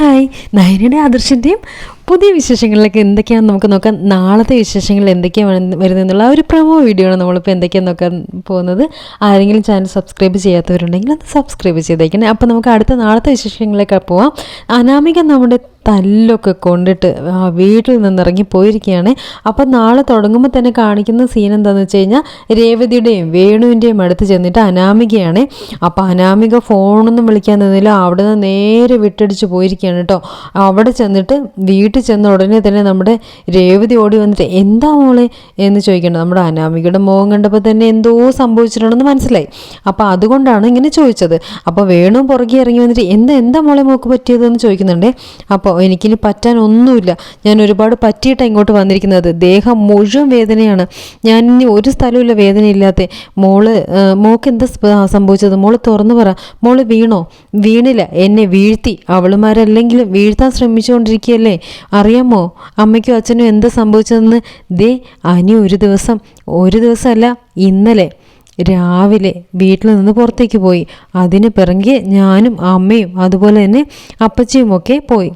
Hi. നയനയുടെ ആദർശന്റെയും പുതിയ വിശേഷങ്ങളിലേക്ക് എന്തൊക്കെയാണെന്ന് നമുക്ക് നോക്കാം. നാളത്തെ വിശേഷങ്ങൾ എന്തൊക്കെയാണ് വരുന്നതെന്നുള്ള ഒരു പ്രമോ വീഡിയോ ആണ് നമ്മളിപ്പോൾ എന്തൊക്കെയാണ് നോക്കാൻ പോകുന്നത്. ആരെങ്കിലും ചാനൽ സബ്സ്ക്രൈബ് ചെയ്യാത്തവരുണ്ടെങ്കിൽ അത് സബ്സ്ക്രൈബ് ചെയ്തേക്കണേ. അപ്പോൾ നമുക്ക് അടുത്ത നാളത്തെ വിശേഷങ്ങളിലേക്ക് പോവാം. അനാമിക നമ്മുടെ തല്ലൊക്കെ കൊണ്ടിട്ട് വീട്ടിൽ നിന്നിറങ്ങി പോയിരിക്കുകയാണ്. അപ്പം നാളെ തുടങ്ങുമ്പോൾ തന്നെ കാണിക്കുന്ന സീൻ എന്താണെന്ന് വെച്ച് കഴിഞ്ഞാൽ രേവതിയുടെയും വേണുവിന്റെയും അടുത്ത് ചെന്നിട്ട് അനാമികയാണ്. അപ്പോൾ അനാമിക ഫോണൊന്നും വിളിക്കാൻ നിന്നില്ല. അവിടെ നിന്ന് നേരെ വിട്ടടിച്ച് പോയിരിക്കുകയാണ് കേട്ടോ അവിടെ ചെന്നിട്ട് വീട്ടിൽ ചെന്ന ഉടനെ തന്നെ നമ്മുടെ രേവതി ഓടി വന്നിട്ട് എന്താ മോളെ? എന്ന് ചോദിക്കണം നമ്മുടെ അനാമികയുടെ മുഖം കണ്ടപ്പോൾ തന്നെ എന്തോ സംഭവിച്ചിട്ടുണ്ടെന്ന് മനസ്സിലായി. അപ്പോൾ അതുകൊണ്ടാണ് ഇങ്ങനെ ചോദിച്ചത്. അപ്പോൾ വേണു പുറകെ ഇറങ്ങി വന്നിട്ട് എന്താ എന്താ മോളെ മോക്ക് പറ്റിയതെന്ന് ചോദിക്കുന്നുണ്ടേ? അപ്പോൾ എനിക്കിനി പറ്റാൻ ഒന്നുമില്ല. ഞാൻ ഒരുപാട് പറ്റിയിട്ടാണ് ഇങ്ങോട്ട് വന്നിരിക്കുന്നത്. ദേഹം മുഴുവൻ വേദനയാണ്. ഞാൻ ഇനി ഒരു സ്ഥലമില്ല വേദനയില്ലാത്ത മോൾ മോക്ക് എന്താ സംഭവിച്ചത്? മോൾ തുറന്നു പറ. മോൾ വീണോ? വീണില്ല. എന്നെ വീഴ്ത്തി. അവളുമാരല്ലെങ്കിലും വീഴ്ത്താൻ ശ്രമിച്ചുകൊണ്ടിരിക്കുകയല്ലേ? അറിയാമോ? അമ്മയ്ക്കും അച്ഛനും എന്താ സംഭവിച്ചതെന്ന്? ദേ അനി ഒരു ദിവസം ഒരു ദിവസമല്ല ഇന്നലെ രാവിലെ വീട്ടിൽ നിന്ന് പുറത്തേക്ക് പോയി. അതിന് പിറകെ ഞാനും അമ്മയും അതുപോലെ തന്നെ അപ്പച്ചിയും ഒക്കെ പോയി.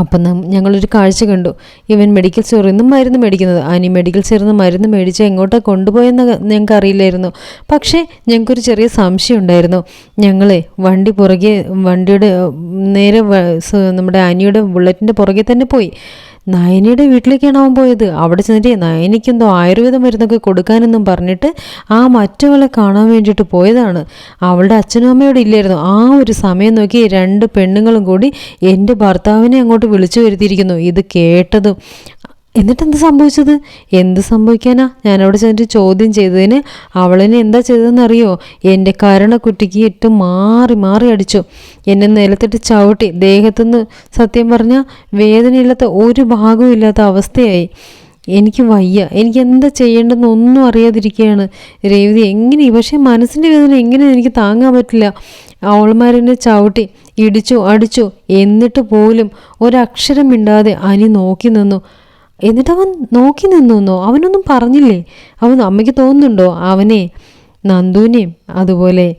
അപ്പം ഞങ്ങളൊരു കാഴ്ച കണ്ടു. ഇവൻ മെഡിക്കൽ സ്റ്റോറിൽ നിന്നും മരുന്ന് മേടിക്കുന്നത്. അനി മെഡിക്കൽ സ്റ്റോറിൽ നിന്ന് മരുന്ന് മേടിച്ച് എങ്ങോട്ടാണ് കൊണ്ടുപോയെന്ന് ഞങ്ങൾക്ക് അറിയില്ലായിരുന്നു. പക്ഷേ ഞങ്ങൾക്കൊരു ചെറിയ സംശയം ഉണ്ടായിരുന്നു. ഞങ്ങളെ വണ്ടി പുറകെ വണ്ടിയുടെ നേരെ നമ്മുടെ അനിയുടെ ബുള്ളറ്റിന്റെ പുറകെ തന്നെ പോയി. നയനിയുടെ വീട്ടിലേക്കാണ് അവൻ പോയത്. അവിടെ ചെന്നിട്ട് നയനിക്കെന്തോ ആയുർവേദ മരുന്നൊക്കെ കൊടുക്കാനെന്നും പറഞ്ഞിട്ട് ആ മറ്റവളെ കാണാൻ വേണ്ടിയിട്ട് പോയതാണ്. അവളുടെ അച്ഛനും അമ്മയോട് ഇല്ലായിരുന്നു. ആ ഒരു സമയം നോക്കി രണ്ട് പെണ്ണുങ്ങളും കൂടി എന്റെ ഭർത്താവിനെ അങ്ങോട്ട് വിളിച്ചു വരുത്തിയിരിക്കുന്നു. ഇത് കേട്ടതും എന്നിട്ട് എന്ത് സംഭവിച്ചത്? എന്ത് സംഭവിക്കാനാ? ഞാൻ അവിടെ ചെന്നിട്ട് ചോദ്യം ചെയ്തതിന് അവളിനെ എന്താ ചെയ്തതെന്ന് അറിയോ എന്റെ കരണക്കുറ്റിക്ക് ഇട്ട് മാറി മാറി അടിച്ചു. എന്നെ നിലത്തിട്ട് ചവിട്ടി. ദേഹത്തുനിന്ന് സത്യം പറഞ്ഞാൽ വേദനയില്ലാത്ത ഒരു ഭാഗവും ഇല്ലാത്ത അവസ്ഥയായി. എനിക്ക് വയ്യ. എനിക്ക് എന്താ ചെയ്യേണ്ടെന്ന് ഒന്നും അറിയാതിരിക്കുകയാണ്. രേവതി എങ്ങനെ പക്ഷേ മനസ്സിന്റെ വേദന എങ്ങനെ എനിക്ക് താങ്ങാൻ പറ്റില്ല. അവൾമാരെന്നെ ചവിട്ടി ഇടിച്ചു അടിച്ചു. എന്നിട്ട് പോലും ഒരക്ഷരം മിണ്ടാതെ അനി നോക്കി നിന്നു. എന്നിട്ട് അവൻ നോക്കി നിന്നു അവനൊന്നും പറഞ്ഞില്ലേ? അവൻ അമ്മയ്ക്ക് തോന്നുന്നുണ്ടോ? അവനെ നന്ദുവിനെയും അതുപോലെ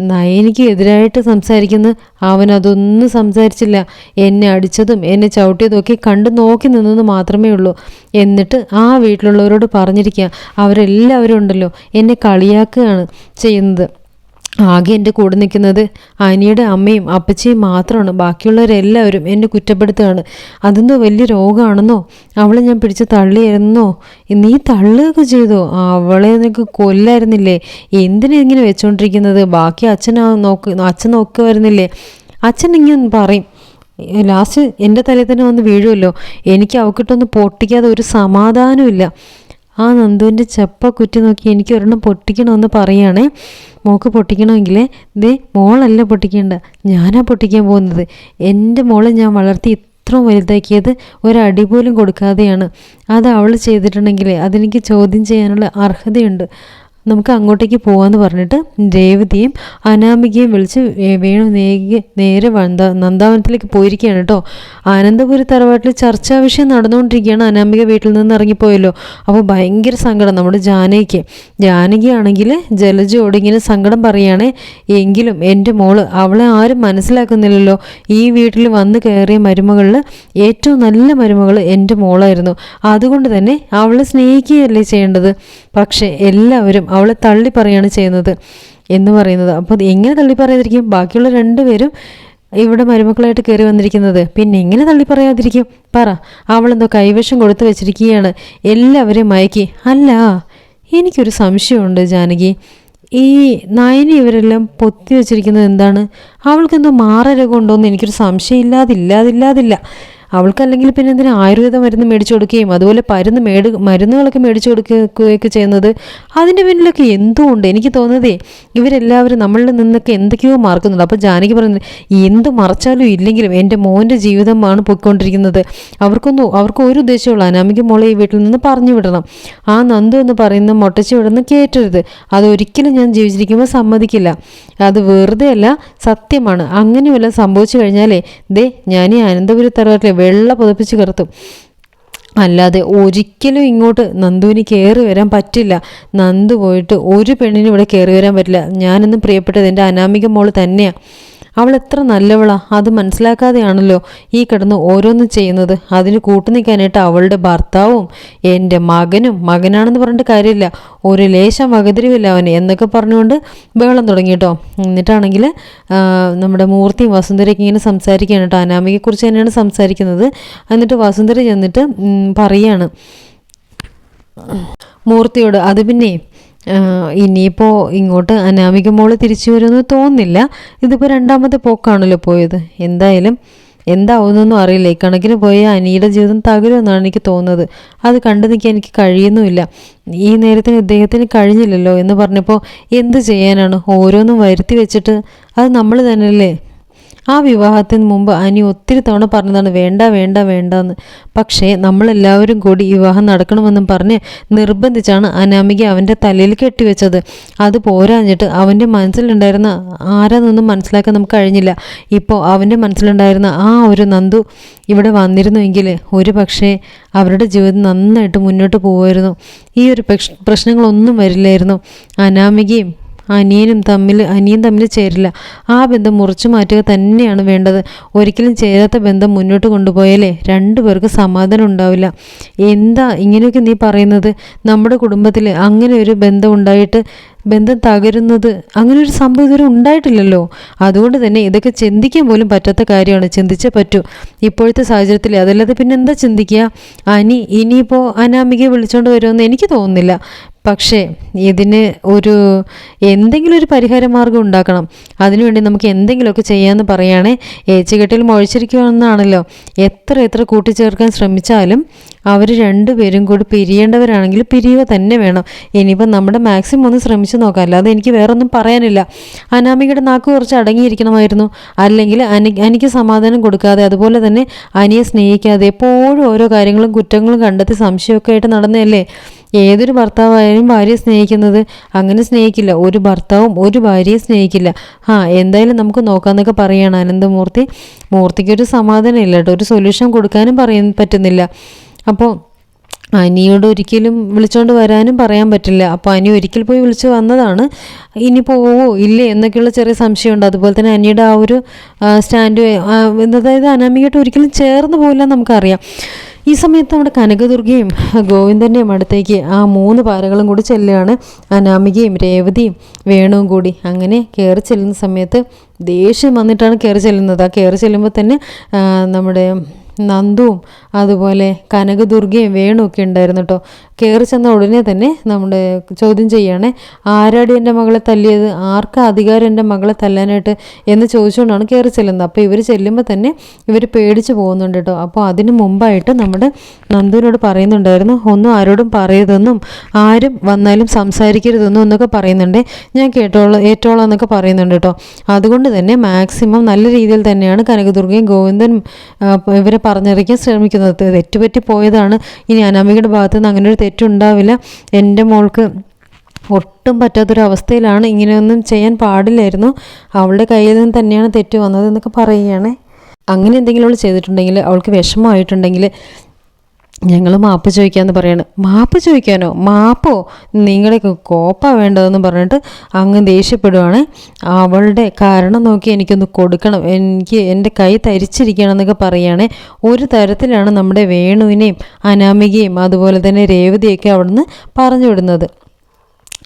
നയനിക്ക് എതിരായിട്ട് സംസാരിക്കുന്ന അവൻ അതൊന്നും സംസാരിച്ചില്ല. എന്നെ അടിച്ചതും എന്നെ ചവിട്ടിയതും ഒക്കെ കണ്ടു നോക്കി നിന്നെന്ന് മാത്രമേ ഉള്ളൂ. എന്നിട്ട് ആ വീട്ടിലുള്ളവരോട് പറഞ്ഞിരിക്കുക അവരെല്ലാവരും ഉണ്ടല്ലോ എന്നെ കളിയാക്കുകയാണ് ചെയ്യുന്നത്. ആകെ എന്റെ കൂടെ നിൽക്കുന്നത് അനിയുടെ അമ്മയും അപ്പച്ചയും മാത്രമാണ്. ബാക്കിയുള്ളവരെല്ലാവരും എന്നെ കുറ്റപ്പെടുത്തുകയാണ്. അതെന്തോ വലിയ രോഗമാണെന്നോ? അവളെ ഞാൻ പിടിച്ച് തള്ളിയായിരുന്നോ? നീ തള്ളുകയൊക്കെ ചെയ്തോ? അവളെ നിനക്ക് കൊല്ലായിരുന്നില്ലേ? എന്തിനാ ഇങ്ങനെ വെച്ചുകൊണ്ടിരിക്കുന്നത് ബാക്കി അച്ഛനാ നോക്ക് അച്ഛൻ നോക്കുമായിരുന്നില്ലേ അച്ഛൻ ഇങ്ങനെ പറയും. ലാസ്റ്റ് എന്റെ തലയിൽ തന്നെ വന്ന് വീഴുമല്ലോ? എനിക്ക് അവക്കിട്ടൊന്ന് പൊട്ടിക്കാതെ ഒരു സമാധാനമില്ല ആ നന്ദുവിന്റെ ചെപ്പ കുറ്റി നോക്കി എനിക്ക് ഒരെണ്ണം പൊട്ടിക്കണമെന്ന് പറയുകയാണേ. മോക്ക് പൊട്ടിക്കണമെങ്കിൽ ദേ മോളല്ല പൊട്ടിക്കേണ്ട. ഞാനാ പൊട്ടിക്കാൻ പോകുന്നത്. എന്റെ മോളെ ഞാൻ വളർത്തി ഇത്രയും വലുതാക്കിയത് ഒരടി പോലും കൊടുക്കാതെയാണ്. അത് അവൾ ചെയ്തിട്ടുണ്ടെങ്കിൽ അതെനിക്ക് ചോദ്യം ചെയ്യാനുള്ള അർഹതയുണ്ട്. നമുക്ക് അങ്ങോട്ടേക്ക് പോകാമെന്ന് പറഞ്ഞിട്ട് രേവതിയും അനാമികയും വിളിച്ച് വേണു നേരെ നേരെ വന്ദ നന്ദാവനത്തിലേക്ക് പോയിരിക്കുകയാണ് കേട്ടോ. ആനന്ദപുരി തറവാട്ടിൽ ചർച്ചാ വിഷയം നടന്നുകൊണ്ടിരിക്കുകയാണ്. അനാമിക വീട്ടിൽ നിന്ന് ഇറങ്ങിപ്പോയല്ലോ. അപ്പോൾ ഭയങ്കര സങ്കടം നമ്മുടെ ജാനകിക്ക്. ജാനകിയാണെങ്കിൽ ജലജയോട് ഇങ്ങനെ സങ്കടം പറയുകയാണേ. എങ്കിലും എന്റെ മോൾ അവളെ ആരും മനസ്സിലാക്കുന്നില്ലല്ലോ. ഈ വീട്ടിൽ വന്ന് കയറിയ മരുമകളിൽ ഏറ്റവും നല്ല മരുമകൾ എന്റെ മോളായിരുന്നു. അതുകൊണ്ട് തന്നെ അവളെ സ്നേഹിക്കുകയല്ലേ ചെയ്യേണ്ടത്? പക്ഷേ എല്ലാവരും അവളെ തള്ളി പറയാണ് ചെയ്യുന്നത് എന്ന് പറയുന്നത്. അപ്പോൾ എങ്ങനെ തള്ളി പറയാതിരിക്കും? ബാക്കിയുള്ള രണ്ടുപേരും ഇവിടെ മരുമക്കളായിട്ട് കയറി വന്നിരിക്കുന്നത്. പിന്നെ എങ്ങനെ തള്ളി പറയാതിരിക്കും? പറ. അവളെന്തോ കൈവശം കൊടുത്തു വെച്ചിരിക്കുകയാണ്. എല്ലാവരെയും മയക്കി. അല്ല എനിക്കൊരു സംശയമുണ്ട് ജാനകി. ഈ നയനി ഇവരെല്ലാം പൊത്തി വെച്ചിരിക്കുന്നത് എന്താണ്? അവൾക്കെന്തോ മാറരോഗം ഉണ്ടോയെന്ന് എനിക്കൊരു സംശയം ഇല്ലാതില്ലാതില്ലാതില്ല അവൾക്കല്ലെങ്കിൽ പിന്നെ എന്തിനാ ആയുർവേദ മരുന്ന് മേടിച്ചു കൊടുക്കുകയും അതുപോലെ പരുന്ന് മേട് മരുന്നുകളൊക്കെ മേടിച്ചു കൊടുക്കുകയൊക്കെ ചെയ്യുന്നത് അതിന്റെ പിന്നിലൊക്കെ എന്തുകൊണ്ട് എനിക്ക് തോന്നുന്നതേ ഇവരെല്ലാവരും നമ്മളിൽ നിന്നൊക്കെ എന്തൊക്കെയോ മറക്കുന്നുണ്ട്. അപ്പോൾ ജാനകി പറയുന്നത് എന്ത് മറച്ചാലും ഇല്ലെങ്കിലും എന്റെ മോന്റെ ജീവിതമാണ് പോയിക്കൊണ്ടിരിക്കുന്നത്. അവർക്കൊന്നും അവർക്ക് ഒരു ഉദ്ദേശമുള്ള അനാമിക മോളെ ഈ വീട്ടിൽ നിന്ന് പറഞ്ഞു വിടണം. ആ നന്ദു എന്ന് പറയുന്ന മുട്ടച്ചു വിടുന്ന കേറ്റരുത് അതൊരിക്കലും ഞാൻ ജീവിച്ചിരിക്കുമ്പോൾ സമ്മതിക്കില്ല. അത് വെറുതെ അല്ല സത്യമാണ്. അങ്ങനെയുമല്ല സംഭവിച്ചു കഴിഞ്ഞാലേ ദേ ഞാൻ ഈ അനന്തപുരി തറവാട്ടിലെ വെള്ള പുതപ്പിച്ച് കിടത്തും. അല്ലാതെ ഒരിക്കലും ഇങ്ങോട്ട് നന്ദുവിന് കയറി വരാൻ പറ്റില്ല. നന്ദു പോയിട്ട് ഒരു പെണ്ണിനും ഇവിടെ കയറി വരാൻ പറ്റില്ല. ഞാനെന്നും പ്രിയപ്പെട്ടത് എന്റെ അനാമിക മോൾ തന്നെയാണ് അവൾ എത്ര നല്ലവളാ. അത് മനസ്സിലാക്കാതെയാണല്ലോ ഈ കിടന്ന് ഓരോന്ന് ചെയ്യുന്നത്. അതിന് കൂട്ടു നിൽക്കാനായിട്ട് അവളുടെ ഭർത്താവും എന്റെ മകനും മകനാണെന്ന് പറഞ്ഞിട്ട് കാര്യമില്ല. ഒരു ലേശം വകതിരിവില്ല അവന് എന്നൊക്കെ പറഞ്ഞുകൊണ്ട് ബഹളം തുടങ്ങി കേട്ടോ. എന്നിട്ടാണെങ്കിൽ നമ്മുടെ മൂർത്തിയും വസുന്ധരയ്ക്ക് ഇങ്ങനെ സംസാരിക്കുകയാണ് കേട്ടോ. അനാമികയെക്കുറിച്ച് തന്നെയാണ് സംസാരിക്കുന്നത്. എന്നിട്ട് വസുന്ധര ചെന്നിട്ട് പറയാണ് മൂർത്തിയോട് അത് പിന്നെ ഇനിയിപ്പോൾ ഇങ്ങോട്ട് അനാമിക മോൾ തിരിച്ചു വരുമെന്ന് തോന്നുന്നില്ല. ഇതിപ്പോൾ രണ്ടാമത്തെ പോക്കാണല്ലോ പോയത്. എന്തായാലും എന്താവുന്നൊന്നും അറിയില്ല. ഈ കണക്കിന് പോയ അനിയുടെ ജീവിതം തകരുമെന്നാണ് എനിക്ക് തോന്നുന്നത്. അത് കണ്ടു നിൽക്കാൻ എനിക്ക് കഴിയുന്നുമില്ല. ഈ നേരത്തിന് ഇദ്ദേഹത്തിന് കഴിഞ്ഞില്ലല്ലോ എന്ന് പറഞ്ഞപ്പോൾ എന്ത് ചെയ്യാനാണ്? ഓരോന്നും വരുത്തി വെച്ചിട്ട് അത് നമ്മൾ തന്നെയല്ലേ? ആ വിവാഹത്തിന് മുമ്പ് അനി ഒത്തിരി തവണ പറഞ്ഞതാണ് വേണ്ട വേണ്ട വേണ്ട എന്ന് പക്ഷേ നമ്മളെല്ലാവരും കൂടി വിവാഹം നടക്കണമെന്നും പറഞ്ഞ് നിർബന്ധിച്ചാണ് അനാമിക അവന്റെ തലയിൽ കെട്ടിവെച്ചത്. അത് പോരാഞ്ഞിട്ട് അവന്റെ മനസ്സിലുണ്ടായിരുന്ന ആരാന്നൊന്നും മനസ്സിലാക്കാൻ നമുക്ക് കഴിഞ്ഞില്ല. ഇപ്പോൾ അവന്റെ മനസ്സിലുണ്ടായിരുന്ന ആ ഒരു നന്ദു ഇവിടെ വന്നിരുന്നുവെങ്കിൽ ഒരു പക്ഷേ അവരുടെ ജീവിതം നന്നായിട്ട് മുന്നോട്ട് പോകുമായിരുന്നു ഈ ഒരു പ്രശ്- പ്രശ്നങ്ങളൊന്നും വരില്ലായിരുന്നു. അനാമികയും അനിയനും തമ്മിൽ അനിയൻ തമ്മിൽ ചേരില്ല. ആ ബന്ധം മുറിച്ചു മാറ്റുക തന്നെയാണ് വേണ്ടത്. ഒരിക്കലും ചേരാത്ത ബന്ധം മുന്നോട്ട് കൊണ്ടുപോയാലേ രണ്ടു പേർക്ക് സമാധാനം ഉണ്ടാവില്ല. എന്താ ഇങ്ങനെയൊക്കെ നീ പറയുന്നത്? നമ്മുടെ കുടുംബത്തിൽ അങ്ങനെ ഒരു ബന്ധം ഉണ്ടായിട്ട് ബന്ധം തകരുന്നത് അങ്ങനെ ഒരു സംഭവം ഇതുവരെ ഉണ്ടായിട്ടില്ലല്ലോ. അതുകൊണ്ട് തന്നെ ഇതൊക്കെ ചിന്തിക്കാൻ പോലും പറ്റാത്ത കാര്യമാണ്. ചിന്തിച്ചേ പറ്റൂ. ഇപ്പോഴത്തെ സാഹചര്യത്തിൽ അതല്ലാതെ പിന്നെ എന്താ ചിന്തിക്കുക? അനി ഇനിയിപ്പോൾ അനാമികയെ വിളിച്ചോണ്ട് വരുമെന്ന് എനിക്ക് തോന്നുന്നില്ല. പക്ഷേ ഇതിന് ഒരു എന്തെങ്കിലും ഒരു പരിഹാര മാർഗം ഉണ്ടാക്കണം. അതിനുവേണ്ടി നമുക്ക് എന്തെങ്കിലുമൊക്കെ ചെയ്യാമെന്ന് പറയുകയാണെ ഏച്ചുകെട്ടിൽ മുഴിച്ചിരിക്കുകയാണെന്നാണല്ലോ എത്ര എത്ര കൂട്ടിച്ചേർക്കാൻ ശ്രമിച്ചാലും അവർ രണ്ടുപേരും കൂടി പിരിയേണ്ടവരാണെങ്കിൽ പിരിയുക തന്നെ വേണം. ഇനിയിപ്പോൾ നമ്മുടെ മാക്സിമം ഒന്ന് ശ്രമിച്ചു നോക്കാം. അല്ലാതെ എനിക്ക് വേറൊന്നും പറയാനില്ല. അനാമികയുടെ നാക്ക് കുറച്ച് അടങ്ങിയിരിക്കണമായിരുന്നു. അല്ലെങ്കിൽ അനി എനിക്ക് സമാധാനം കൊടുക്കാതെ അതുപോലെ തന്നെ അനിയെ സ്നേഹിക്കാതെ എപ്പോഴും ഓരോ കാര്യങ്ങളും കുറ്റങ്ങളും കണ്ടെത്തി സംശയമൊക്കെ ആയിട്ട് നടന്നതല്ലേ? ഏതൊരു ഭർത്താവായാലും ഭാര്യയെ സ്നേഹിക്കുന്നത് അങ്ങനെ സ്നേഹിക്കില്ല. ഒരു ഭർത്താവും ഒരു ഭാര്യയെ സ്നേഹിക്കില്ല. ആ എന്തായാലും നമുക്ക് നോക്കാമെന്നൊക്കെ പറയുകയാണ് അനന്തമൂർത്തി. മൂർത്തിക്ക് ഒരു സമാധാനം ഇല്ല കേട്ടോ. ഒരു സൊല്യൂഷൻ കൊടുക്കാനും പറയാൻ പറ്റുന്നില്ല. അപ്പോൾ അനിയോട് ഒരിക്കലും വിളിച്ചുകൊണ്ട് വരാനും പറയാൻ പറ്റില്ല. അപ്പോൾ അനി ഒരിക്കൽ പോയി വിളിച്ച് വന്നതാണ്. ഇനി പോവോ? ഇല്ലേ? എന്നൊക്കെയുള്ള ചെറിയ സംശയമുണ്ട്. അതുപോലെ തന്നെ അനിയുടെ ആ ഒരു സ്റ്റാൻഡ് അതായത് അനാമികയായിട്ട് ഒരിക്കലും ചേർന്ന് പോകില്ല നമുക്കറിയാം. ഈ സമയത്ത് നമ്മുടെ കനകദുർഗയും ഗോവിന്ദന്റെയും അടുത്തേക്ക് ആ മൂന്ന് പാറകളും കൂടി ചെല്ലുകയാണ്. അനാമികയും രേവതിയും വേണുവും കൂടി അങ്ങനെ കയറി ചെല്ലുന്ന സമയത്ത് ദേഷ്യം വന്നിട്ടാണ് കയറി ചെല്ലുന്നത്. ആ കയറി ചെല്ലുമ്പോൾ തന്നെ നമ്മുടെ നന്ദുവും അതുപോലെ കനകദുർഗയും വേണുവൊക്കെ ഉണ്ടായിരുന്നു കേട്ടോ കയറി ചെന്ന ഉടനെ തന്നെ നമ്മുടെ ചോദ്യം ചെയ്യുകയാണ് ആരാടി എന്റെ മകളെ തല്ലിയത്? ആർക്ക് അധികാരം എന്റെ മകളെ തല്ലാനായിട്ട്? എന്ന് ചോദിച്ചുകൊണ്ടാണ് കയറി ചെല്ലുന്നത്. അപ്പോൾ ഇവർ ചെല്ലുമ്പോൾ തന്നെ ഇവർ പേടിച്ച് പോകുന്നുണ്ട് കേട്ടോ അപ്പോൾ അതിന് മുമ്പായിട്ട് നമ്മുടെ നന്ദുവിനോട് പറയുന്നുണ്ടായിരുന്നു ഒന്നും ആരോടും പറയരുതെന്നും ആരും വന്നാലും സംസാരിക്കരുതെന്നും എന്നൊക്കെ പറയുന്നുണ്ട്. ഞാൻ കേട്ടോളൂ ഏറ്റോളാം എന്നൊക്കെ പറയുന്നുണ്ട് കേട്ടോ അതുകൊണ്ട് തന്നെ മാക്സിമം നല്ല രീതിയിൽ തന്നെയാണ് കനകദുർഗയും ഗോവിന്ദനും ഇവരെ പറഞ്ഞറിയിക്കാൻ ശ്രമിക്കുന്നത്. തെറ്റുപറ്റി പോയതാണ്. ഇനി അനാമികയുടെ ഭാഗത്ത് നിന്ന് അങ്ങനെ ഒരു തെറ്റുണ്ടാവില്ല. എന്റെ മോൾക്ക് ഒട്ടും പറ്റാത്തൊരവസ്ഥയിലാണ്. ഇങ്ങനെയൊന്നും ചെയ്യാൻ പാടില്ലായിരുന്നു. അവളുടെ കയ്യിൽ നിന്ന് തന്നെയാണ് തെറ്റ് വന്നത് എന്നൊക്കെ പറയുകയാണ്. അങ്ങനെ എന്തെങ്കിലും അവൾ ചെയ്തിട്ടുണ്ടെങ്കിൽ അവൾക്ക് വിഷമമായിട്ടുണ്ടെങ്കിൽ ഞങ്ങൾ മാപ്പ് ചോദിക്കാമെന്ന് പറയാണ്. മാപ്പ് ചോദിക്കാനോ? മാപ്പോ? നിങ്ങളൊക്കെ കോപ്പ വേണ്ടതെന്ന് പറഞ്ഞിട്ട് അങ്ങ് ദേഷ്യപ്പെടുവാണ്. അവളുടെ കാരണം നോക്കി എനിക്കൊന്ന് കൊടുക്കണം. എനിക്ക് എന്റെ കൈ തരിച്ചിരിക്കണം എന്നൊക്കെ പറയുകയാണെ ഒരു തരത്തിലാണ് നമ്മുടെ വേണുവിനെയും അനാമികയും അതുപോലെ തന്നെ രേവതിയൊക്കെ അവിടുന്ന് പറഞ്ഞു വിടുന്നത്.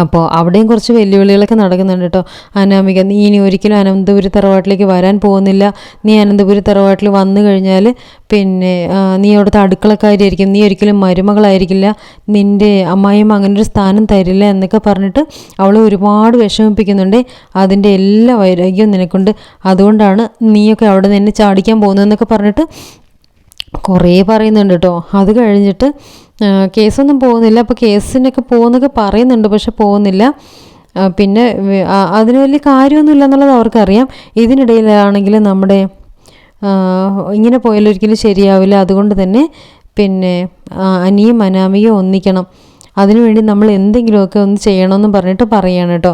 അപ്പോൾ അവിടെയും കുറച്ച് വെല്ലുവിളികളൊക്കെ നടക്കുന്നുണ്ട് കേട്ടോ അനാമിക നീ ഇനി ഒരിക്കലും അനന്തപുരി തറവാട്ടിലേക്ക് വരാൻ പോകുന്നില്ല. നീ അനന്തപുരി തറവാട്ടിൽ വന്നു കഴിഞ്ഞാൽ പിന്നെ നീ അവിടുത്തെ അടുക്കളക്കാരിയായിരിക്കും. നീ ഒരിക്കലും മരുമകളായിരിക്കില്ല. നിന്റെ അമ്മായിയും അങ്ങനെ ഒരു സ്ഥാനം തരില്ല എന്നൊക്കെ പറഞ്ഞിട്ട് അവളെ ഒരുപാട് വിഷമിപ്പിക്കുന്നുണ്ട്. അതിന്റെ എല്ലാ വൈരാഗ്യവും നിനക്കുണ്ട്. അതുകൊണ്ടാണ് നീയൊക്കെ അവിടെ നിന്ന് ചാടിക്കാൻ പോകുന്നതെന്നൊക്കെ പറഞ്ഞിട്ട് കുറേ പറയുന്നുണ്ട് കേട്ടോ അത് കഴിഞ്ഞിട്ട് കേസൊന്നും പോകുന്നില്ല. അപ്പോൾ കേസിനൊക്കെ പോകുന്നൊക്കെ പറയുന്നുണ്ട് പക്ഷെ പോകുന്നില്ല. പിന്നെ അതിന് വലിയ കാര്യമൊന്നുമില്ല എന്നുള്ളത് അവർക്കറിയാം. ഇതിനിടയിലാണെങ്കിൽ നമ്മുടെ ഇങ്ങനെ പോയാൽ ഒരിക്കലും ശരിയാവില്ല. അതുകൊണ്ട് തന്നെ പിന്നെ അനിയും അനാമിയും ഒന്നിക്കണം. അതിനുവേണ്ടി നമ്മൾ എന്തെങ്കിലുമൊക്കെ ഒന്ന് ചെയ്യണമെന്ന് പറഞ്ഞിട്ട് പറയാണ് കേട്ടോ.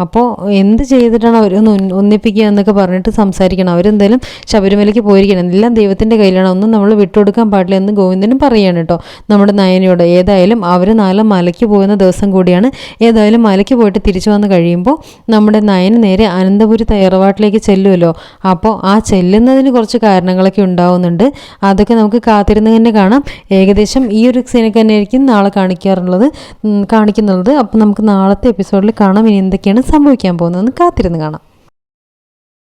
അപ്പോൾ എന്ത് ചെയ്തിട്ടാണ് അവരൊന്ന് ഒന്നിപ്പിക്കുക എന്നൊക്കെ പറഞ്ഞിട്ട് സംസാരിക്കണം. അവരെന്തായാലും ശബരിമലയ്ക്ക് പോയിരിക്കണം. എല്ലാം ദൈവത്തിന്റെ കയ്യിലാണ്. ഒന്നും നമ്മൾ വിട്ടുകൊടുക്കാൻ പാടില്ല എന്ന് ഗോവിന്ദനും പറയുകയാണ് കേട്ടോ. നമ്മുടെ നയനയോട് ഏതായാലും അവർ നാളെ മലയ്ക്ക് പോകുന്ന ദിവസം കൂടിയാണ്. ഏതായാലും മലയ്ക്ക് പോയിട്ട് തിരിച്ചു വന്ന് കഴിയുമ്പോൾ നമ്മുടെ നയന് നേരെ അനന്തപുരി തയ്യാറവാട്ടിലേക്ക് ചെല്ലുമല്ലോ അപ്പോൾ ആ ചെല്ലുന്നതിന് കുറച്ച് കാരണങ്ങളൊക്കെ ഉണ്ടാവുന്നുണ്ട്. അതൊക്കെ നമുക്ക് കാത്തിരുന്ന് തന്നെ കാണാം. ഏകദേശം ഈ ഒരു സീനൊക്കെ തന്നെ ആയിരിക്കും നാളെ കാണിക്കാറുള്ളത് കാണിക്കുന്നുള്ളത്. അപ്പോൾ നമുക്ക് നാളത്തെ എപ്പിസോഡിൽ കാണാം. ഇനി എന്തൊക്കെയാണ് സംഭവിക്കാൻ പോകുന്നതെന്ന് കാത്തിരുന്ന് കാണാം.